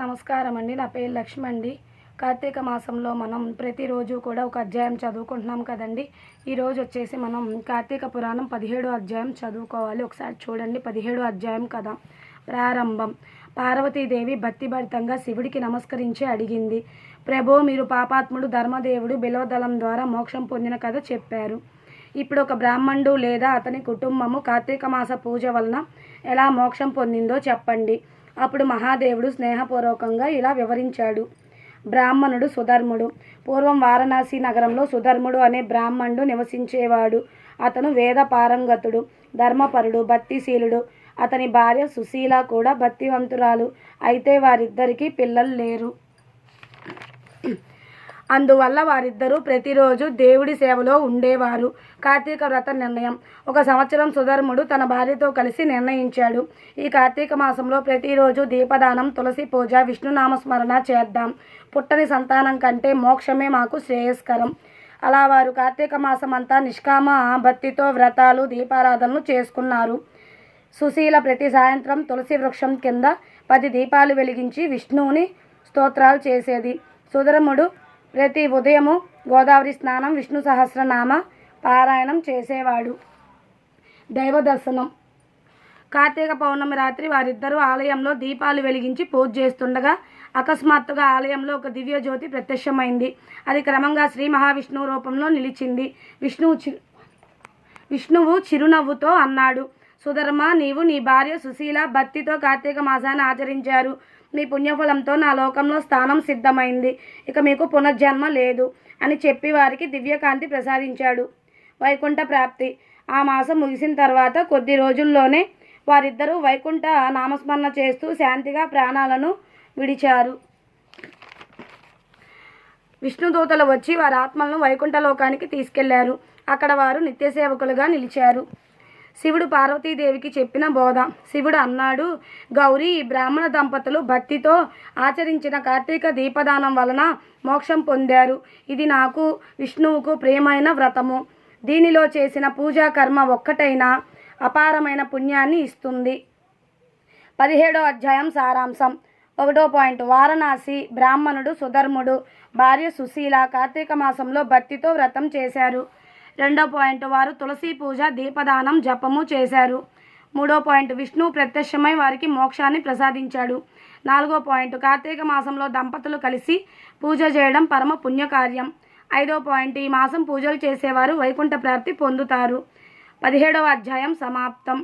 నమస్కారం అండి నా పేరు లక్ష్మి అండి కార్తీక మాసంలో మనం ప్రతిరోజు కూడా ఒక అధ్యాయం చదువుకుంటున్నాం కదండి. ఈరోజు వచ్చేసి మనం కార్తీక పురాణం పదిహేడు అధ్యాయం చదువుకోవాలి. ఒకసారి చూడండి పదిహేడు అధ్యాయం కదా ప్రారంభం. పార్వతీదేవి భక్తిభరితంగా శివుడికి నమస్కరించి అడిగింది ప్రభో మీరు పాపాత్ముడు ధర్మదేవుడు బిలోదళం ద్వారా మోక్షం పొందిన కథ చెప్పారు. ఇప్పుడు ఒక బ్రాహ్మణుడు లేదా అతని కుటుంబము కార్తీక మాస పూజ వలన ఎలా మోక్షం పొందిందో చెప్పండి. అప్పుడు మహాదేవుడు స్నేహపూర్వకంగా ఇలా వివరించాడు. బ్రాహ్మణుడు సుధర్ముడు. పూర్వం వారణాసి నగరంలో సుధర్ముడు అనే బ్రాహ్మణుడు నివసించేవాడు. అతను వేద పారంగతుడు ధర్మపరుడు భక్తిశీలుడు. అతని భార్య సుశీల కూడా భక్తివంతురాలు. అయితే వారిద్దరికీ పిల్లలు లేరు. అందువల్ల వారిద్దరూ ప్రతిరోజు దేవుడి సేవలో ఉండేవారు. కార్తీక వ్రత నిర్ణయం. ఒక సంవత్సరం సుధర్ముడు తన భార్యతో కలిసి నిర్ణయించాడు. ఈ కార్తీక మాసంలో ప్రతిరోజు దీపదానం తులసి పూజ విష్ణునామస్మరణ చేద్దాం. పుట్టని సంతానం కంటే మోక్షమే మాకు శ్రేయస్కరం. అలా వారు కార్తీక మాసం అంతా నిష్కామ భక్తితో వ్రతాలు దీపారాధనలు చేసుకున్నారు. సుశీల ప్రతి సాయంత్రం తులసి వృక్షం కింద పది దీపాలు వెలిగించి విష్ణువుని స్తోత్రాలు చేసేది. సుధర్ముడు ప్రతి ఉదయము గోదావరి స్నానం విష్ణు సహస్రనామ పారాయణం చేసేవాడు. దైవ దర్శనం. కార్తీక పౌర్ణమి రాత్రి వారిద్దరూ ఆలయంలో దీపాలు వెలిగించి పూజ చేస్తుండగా అకస్మాత్తుగా ఆలయంలో ఒక దివ్య జ్యోతి ప్రత్యక్షమైంది. అది క్రమంగా శ్రీ మహావిష్ణువు రూపంలో నిలిచింది. విష్ణువు చి విష్ణువు చిరునవ్వుతో అన్నాడు. సుధర్మ నీవు నీ భార్య సుశీల భక్తితో కార్తీక మాసాన్ని ఆచరించారు. మీ పుణ్యఫలంతో నా లోకంలో స్థానం సిద్ధమైంది. ఇక మీకు పునర్జన్మ లేదు అని చెప్పి వారికి దివ్యకాంతి ప్రసాదించాడు. వైకుంఠ ప్రాప్తి. ఆ మాసం ముగిసిన తర్వాత కొద్ది రోజుల్లోనే వారిద్దరూ వైకుంఠ నామస్మరణ చేస్తూ శాంతిగా ప్రాణాలను విడిచారు. విష్ణుదూతలు వచ్చి వారి ఆత్మలను వైకుంఠ లోకానికి తీసుకెళ్ళారు. అక్కడ వారు నిత్య సేవకులుగా నిలిచారు. శివుడు పార్వతీదేవికి చెప్పిన బోధ. శివుడు అన్నాడు గౌరీ ఈ బ్రాహ్మణ దంపతులు భక్తితో ఆచరించిన కార్తీక దీపదానం వలన మోక్షం పొందారు. ఇది నాకు విష్ణువుకు ప్రియమైన వ్రతము. దీనిలో చేసిన పూజా కర్మ ఒక్కటైనా అపారమైన పుణ్యాన్ని ఇస్తుంది. పదిహేడో అధ్యాయం సారాంశం. ఒకటో పాయింట్. వారణాసి బ్రాహ్మణుడు సుధర్ముడు భార్య సుశీల కార్తీక మాసంలో భక్తితో వ్రతం చేశారు. రెండో పాయింట్ వారు తులసి పూజ దీపదానం జపము చేశారు. మూడో పాయింట్ విష్ణు ప్రత్యక్షమై వారికి మోక్షాన్ని ప్రసాదించాడు. నాలుగో పాయింట్ కార్తీక మాసంలో దంపతులు కలిసి పూజ చేయడం పరమ పుణ్యకార్యం. ఐదో పాయింట్ ఈ మాసం పూజలు చేసేవారు వైకుంఠ ప్రాప్తి పొందుతారు. పదిహేడవ అధ్యాయం సమాప్తం.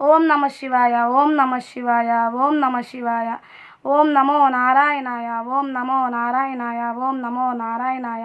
ఓం నమ శివాయ ఓం నమ శివాయ ఓం నమ శివాయ ఓం నమో నారాయణాయ ఓం నమో నారాయణాయ ఓం నమో నారాయణాయ.